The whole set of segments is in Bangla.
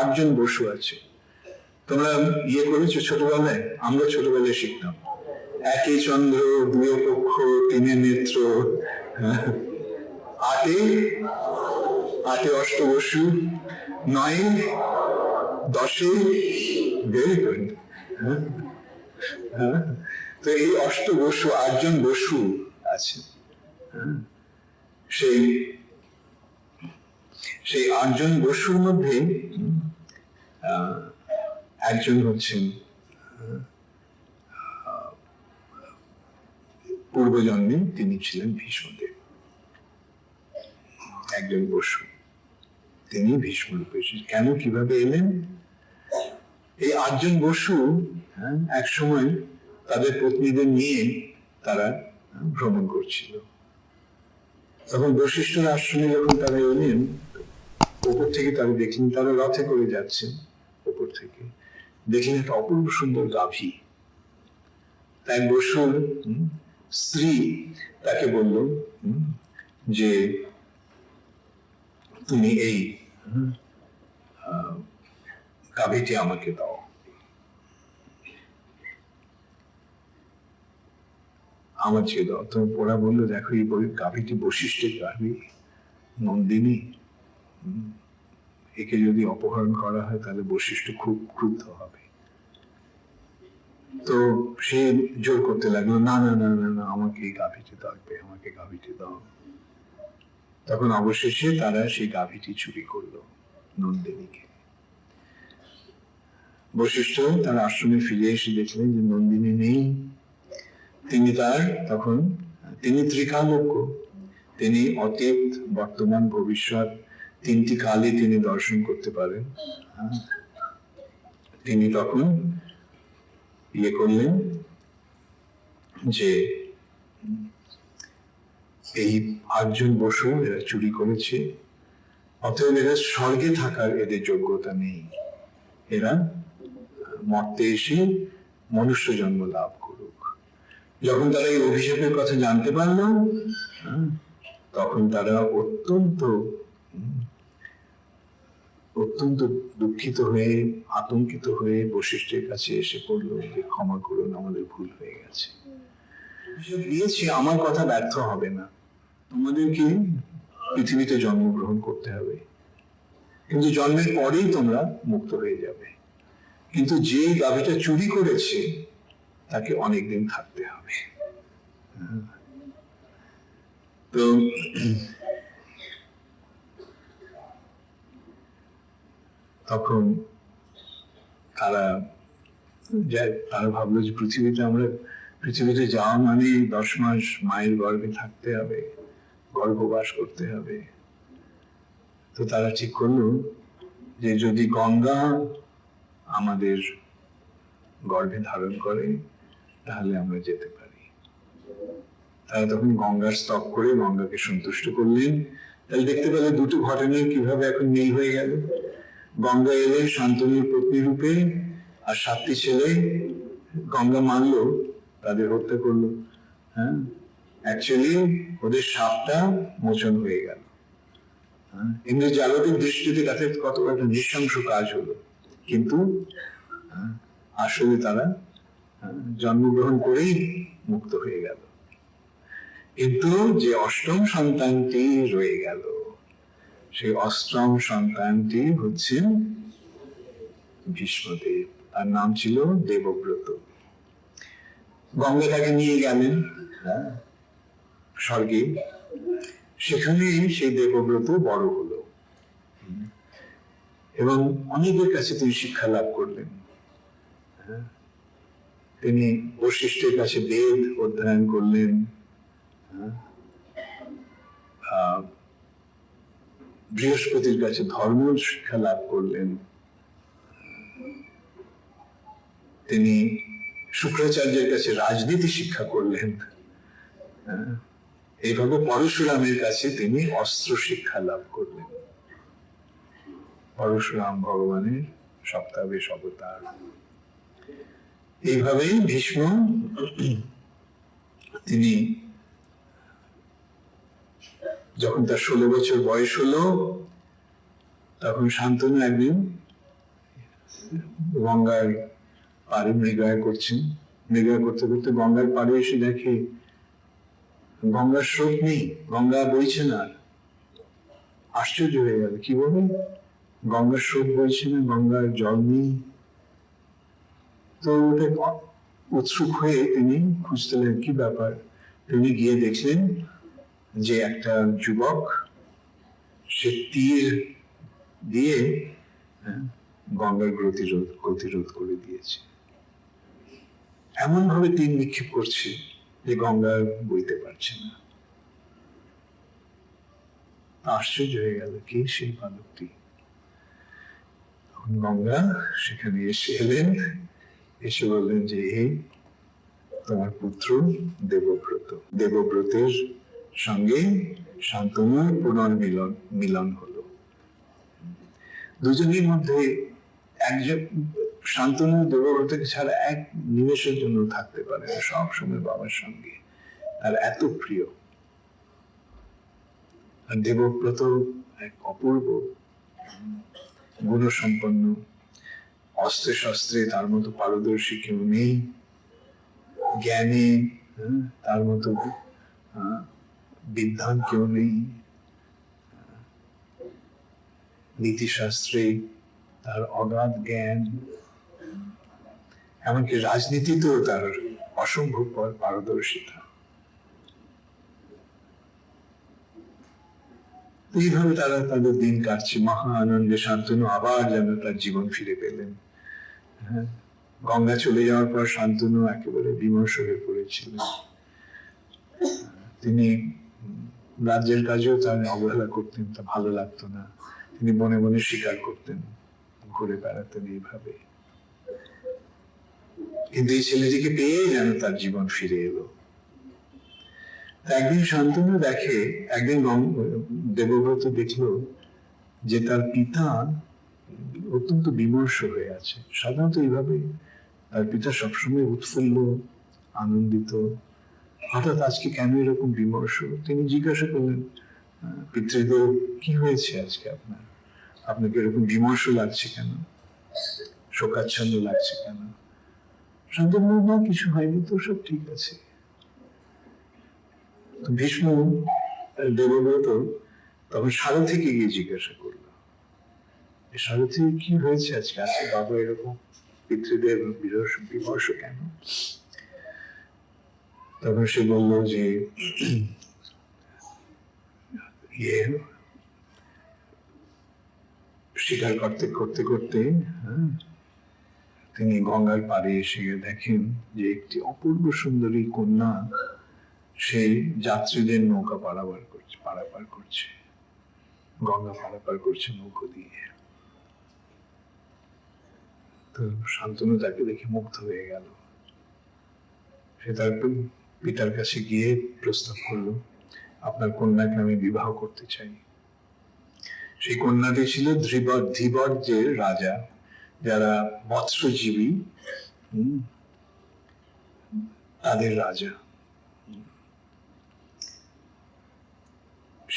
আটজন বসু আছে। তোমরা ইয়ে করেছ ছোটবেলায়? আমরা ছোটবেলায় শিখতাম। একই চন্দ্র, দুয়ে পক্ষ তিনে নেত্র হ্যাঁ। আটে আটে অষ্টবসু নয়ে দশে ভেরি গুড তো এই অষ্ট বসু, আটজন বসু আছে হ্যাঁ। সেই সেই আটজন বসুর মধ্যে একজন হচ্ছেন পূর্বজন্মে তিনি ছিলেন ভীষ্মদেব। একজন বসু। তিনি ভীষ্ম রূপে। কেন কীভাবে এলেন? এই আটজন বসু হ্যাঁ, এক সময় তাদের পত্নীদের নিয়ে তারা হ্যাঁ, ভ্রমণ করছিল। তখন বশিষ্ঠর আশ্রমে যখন তারা এলেন ওপর থেকে তারা দেখলেন, তারা রথে করে যাচ্ছেন ওপর থেকে। দেখলেন একটা অপূর্ব সুন্দর গাভী। তাই বসুর স্ত্রী তাকে বলল যে তুমি এই গাভীটি আমাকে দাও। আমার ছিল তো ওরা বলল, দেখো এই গাভীটি বৈশিষ্ট্যের গাভী, নন্দিনী একে যদি অপহরণ করা হয়, তাহলে বৈশিষ্ট্য খুব ক্রুদ্ধ হবে। তো সে জোর করতে লাগল, না না না না না, আমাকে এই গাভীটি লাগবে আমাকে গাভীটি দাও। তখন অবশেষে তারা সেই গাভীটি চুরি করল নন্দিনীকে। বৈশিষ্ট্য, তার আশ্রমে ফিরে এসে দেখলেন যে নন্দিনী নেই। তিনি তার তখন, তিনি ত্রিকালোক্য তিনি অতীত, বর্তমান, ভবিষ্যৎ তিনটি কালই তিনি দর্শন করতে পারেন। হ্যাঁ। তিনি তখন ইয়ে করলেন যে এই আটজন বসু এরা চুরি করেছে অতএব এরা স্বর্গে থাকার এদের যোগ্যতা নেই। এরা মর্তে এসে মনুষ্য জন্ম লাভ করুক। যখন তারা এই অভিশাপের কথা জানতে পারল হ্যাঁ, তখন তারা অত্যন্ত অত্যন্ত দুঃখিত হয়ে, আতঙ্কিত হয়ে বশিষ্ঠের কাছে এসে পড়ল যে, ক্ষমা করুন, আমাদের ভুল হয়ে গেছে। দিয়েছি, আমার কথা ব্যর্থ হবে না। তোমাদেরকে পৃথিবীতে জন্মগ্রহণ করতে হবে। কিন্তু জন্মের পরেই তোমরা মুক্ত হয়ে যাবে। কিন্তু যে গাভীটা চুরি করেছে, তাকে অনেকদিন থাকতে হবে। হ্যাঁ। তো তখন তারা যায় তারা ভাবলো যে পৃথিবীতে আমরা, পৃথিবীতে যাওয়া মানে দশ মাস মায়ের গর্ভে থাকতে হবে, গর্ভবাস করতে হবে। তো তারা ঠিক করল যে যদি গঙ্গা আমাদের গর্ভে ধারণ করে, তাহলে আমরা যেতে পারি। তারা তখন গঙ্গার স্তব করে গঙ্গাকে সন্তুষ্ট করলেন। তাহলে দেখতে পেলে দুটো ঘটনা কীভাবে এখন নেই হয়ে গেল। গঙ্গা এলে শান্তনুর পত্নী রূপে আর সাতটি ছেলে গঙ্গা মানলো তাদের হত্যা করল। হ্যাঁ? অ্যাকচুয়ালি ওদের সাপটা মোচন হয়ে গেল। হ্যাঁ? এমনি জাগতিক দৃষ্টিতে তাতে কত একটা নৃশংস কাজ হলো। কিন্তু হ্যাঁ, আসলে তারা হ্যাঁ, জন্মগ্রহণ করেই মুক্ত হয়ে গেল। কিন্তু যে অষ্টম সন্তানটি রয়ে গেল। সেই অষ্টম সন্তানটি হচ্ছেন ভীষ্মদেব তার নাম ছিল দেবব্রত গঙ্গা তাকে নিয়ে গেলেন হ্যাঁ, স্বর্গে সেখানে সেই দেবব্রত বড় হলো এবং অনেকের কাছে তিনি শিক্ষা লাভ করলেন হ্যাঁ। তিনি বৈশিষ্ট্যের কাছে বেদ অধ্যয়ন করলেন হ্যাঁ। বৃহস্পতির কাছে ধর্ম শিক্ষা লাভ করলেন। তিনি শুক্রাচার্যের কাছে রাজনীতি শিক্ষা করলেন। এইভাবে পরশুরামের কাছে তিনি অস্ত্র শিক্ষা লাভ করলেন। পরশুরাম ভগবানের সপ্তাবেশ অবতার। এইভাবেই ভীষ্ম, তিনি যখন তার ষোলো বছর বয়স হলো, তখন শান্তনু একদিন গঙ্গার পাড়ে মৃগয়া করছেন মৃগয়া করতে করতে গঙ্গার পাড়ে এসে দেখে, গঙ্গার স্রোত নেই, গঙ্গা বইছে না আশ্চর্য হয়ে গেল, কি বলবেন গঙ্গার স্রোত বইছে না, গঙ্গার জল নেই। তো ওটা উৎসুক হয়ে তিনি খুঁজতে কি ব্যাপার? তিনি গিয়ে দেখলেন যে একটা যুবক সে তীর দিয়ে হ্যাঁ, গঙ্গার গতিরোধ গতিরোধ করে দিয়েছে। এমন ভাবে তীর নিক্ষেপ করছে যে গঙ্গা বইতে পারছে না। আশ্চর্য হয়ে গেল কি সেই বালকটি? তখন গঙ্গা সেখানে এসে এলেন এসে বললেন যে হে তোমার পুত্র দেবব্রত দেবব্রতের সঙ্গে শান্তনুর পুনর্মিলন মিলন হলো। দুজনের মধ্যে একজন শান্তনু দেবব্রতকে ছাড়া এক নিমেষের জন্য থাকতে পারে সব সময় বাবার সঙ্গে। আর এত প্রিয়। আর দেবব্রত এক অপূর্ব গুণসম্পন্ন অস্ত্রে শস্ত্রে তার মতো পারদর্শী কেউ নেই। জ্ঞানে হ্যাঁ, তার মতো বিদ্বান কেউ নেই। নীতিশাস্ত্রে তার অগাধ জ্ঞান, এমনকি রাজনীতিতেও তার অসম্ভব পারদর্শিতা। এইভাবে তারা তাদের দিন কাটছে। মহা আনন্দে শান্তনু আবার যেন তার জীবন ফিরে পেলেন। হ্যাঁ গঙ্গা চলে যাওয়ার পর শান্তনু একেবারে বিমর্ষ হয়ে পড়েছিলেন। তিনি রাজ্যের কাজেও তার অবহেলা করতেন, তা ভালো লাগতো না। তিনি মনে মনে স্বীকার করতেন, ঘুরে বেড়াতেন এইভাবে। কিন্তু এই ছেলেটিকে পেয়ে যেন তার জীবন ফিরে এলো। একদিন শান্তনু দেখে, একদিন দেবব্রত দেখল যে তার পিতা অত্যন্ত বিমর্ষ হয়ে আছে। সাধারণত এইভাবে তার পিতা সবসময় উৎফুল্ল, আনন্দিত হঠাৎ আজকে কেন এরকম বিমর্ষ? তিনি জিজ্ঞাসা করলেন পিতৃদেব কি হয়েছে আজকে আপনার? আপনাকে এরকম বিমর্ষ লাগছে কেন? শোকাচ্ছন্ন লাগছে কেন? বলল, না কিছু হয়নি তো সব ঠিক আছে। আহ, দেবব্রত তখন সারথীকে গিয়ে জিজ্ঞাসা করল সারথী কি হয়েছে আজকে? আজকে বাবা এরকম পিতৃদেব বিরস বিমর্ষ কেন? তখন সে বলল যে ইয়ে শিকার করতে করতে করতে হ্যাঁ, তিনি গঙ্গার পাড়ে এসে দেখেন যে একটি অপূর্ব সুন্দরী কন্যা সেই যাত্রীদের নৌকা পারাপার করছে পারাপার করছে গঙ্গা পারাপার করছে নৌকো দিয়ে। তো শান্তনু তাকে দেখে মুগ্ধ হয়ে গেল। সে তার পি- পিতার কাছে গিয়ে প্রস্তাব করল, আপনার কন্যাকে আমি বিবাহ করতে চাই। সেই কন্যাটি ছিল ধৃবর ধীবর যে রাজা, যারা মৎস্যজীবী তাদের রাজা।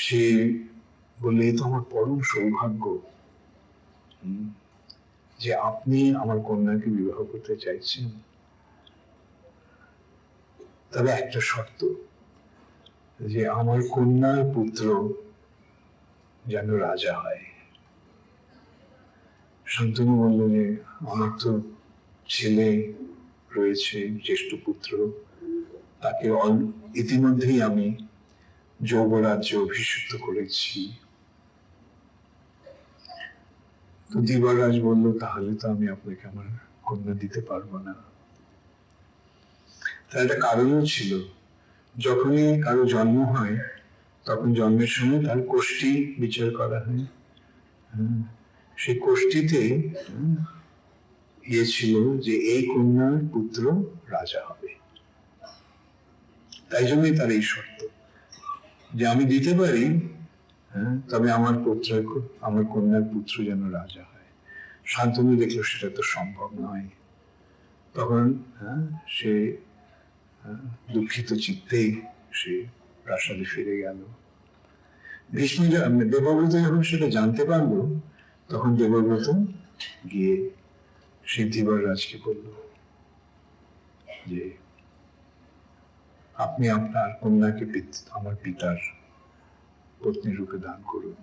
সে বললে তো আমার পরম সৌভাগ্য যে আপনি আমার কন্যাকে বিবাহ করতে চাইছেন। তবে একটা শর্ত যে আমার কন্যার পুত্র যেন রাজা হয়। শান্তনু বলল যে, আমার তো ছেলে রয়েছে, জ্যেষ্ঠ পুত্র। তাকে ইতিমধ্যেই আমি যৌবরাজ্যে অভিষিক্ত করেছি। তো দিবারাজ বলল, তাহলে তো আমি আপনাকে আমার কন্যা দিতে পারব না। তার একটা কারণও ছিল। যখনই কারও জন্ম হয় তখন জন্মের সময় তার কোষ্ঠী বিচার করা হয়। সেই কোষ্ঠীতে ইয়ে ছিল যে এই কন্যার পুত্র রাজা হবে। তাই জন্যই তার এই শর্ত। যে আমি দিতে পারি হ্যাঁ, তবে আমার পুত্র আমার কন্যার পুত্র যেন রাজা হয়। শান্তনু দেখল সেটা তো সম্ভব নয়। তখন হ্যাঁ, সে হ্যাঁ, দুঃখিত চিত্তেই সে প্রাসাদে ফিরে গেল। ভীষ্ম দেবব্রত যখন সেটা জানতে পারল, তখন দেবব্রত গিয়ে সেই ধীবর রাজকে বলল যে, আপনি আপনার কন্যাকে আমার পিতার পত্নী রূপে দান করুন।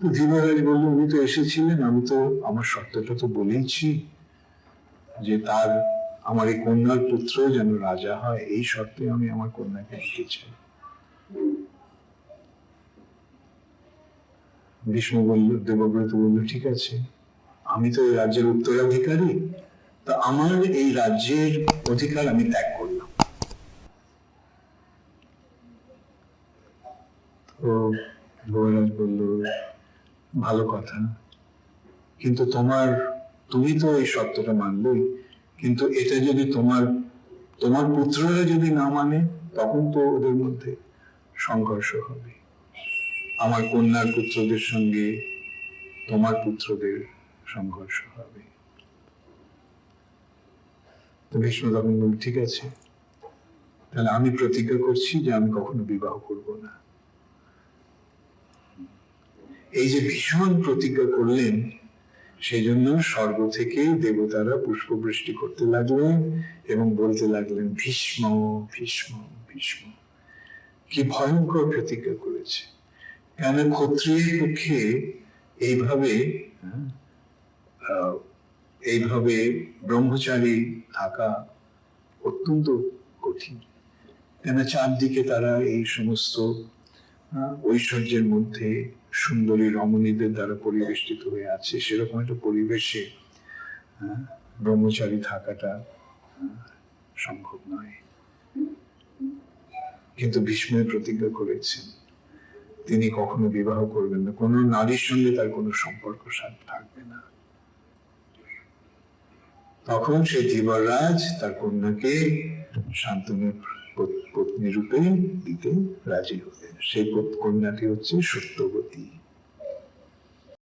তো ধীবরাজ বলল, উনি তো এসেছিলেন, আমি তো, আমার শর্তটা তো বলেইছি যে তার আমার এই কন্যার পুত্র যেন রাজা হয়, এই শর্তে আমি আমার কন্যাকে দিতে চাই। ভীষ্ম বলল, দেবব্রত বলল, ঠিক আছে, আমি তো এই রাজ্যের উত্তরাধিকারী, তা আমার এই রাজ্যের অধিকার আমি ত্যাগ করলাম। তো যুবরাজ বলল, ভালো কথা, কিন্তু তোমার, তুমি তো এই সত্যটা মানলেই কিন্তু এটা যদি তোমার তোমার পুত্ররা যদি না মানে তখন তো ওদের মধ্যে সংঘর্ষ হবে। আমার কন্যার পুত্রদের সঙ্গে তোমার পুত্রদের সংঘর্ষ হবে। তো ভীষ্ম তখন বলল, ঠিক আছে। তাহলে আমি প্রতিজ্ঞা করছি যে আমি কখনো বিবাহ করব না। এই যে ভীষণ প্রতিজ্ঞা করলেন সেই জন্য স্বর্গ থেকে দেবতারা পুষ্পবৃষ্টি করতে লাগলেন এবং বলতে লাগলেন, ভীষ্ম ভীষ্ম ভীষ্ম, কি ভয়ঙ্কর প্রতিজ্ঞা করেছে। কেন ক্ষত্রিয়ের পক্ষে এইভাবে এইভাবে ব্রহ্মচারী থাকা অত্যন্ত কঠিন। কেন চারদিকে তারা এই সমস্ত ঐশ্বর্যের মধ্যে সুন্দরী রমণীদের দ্বারা পরিবেষ্টিত হয়ে আছে, সেরকম একটা পরিবেশে ব্রহ্মচারী থাকাটা সম্ভব নয়। কিন্তু ভীষ্মের প্রতিজ্ঞা করেছেন। তিনি কখনো বিবাহ করবেন না। কোনো নারীর সঙ্গে তার কোনো সম্পর্ক থাকবে না। তখন সেই ধীবররাজ তার কন্যাকে শান্তনুর পত্নী রূপে দিতে রাজি হলেন সেই কন্যাটি হচ্ছে সত্যবতী।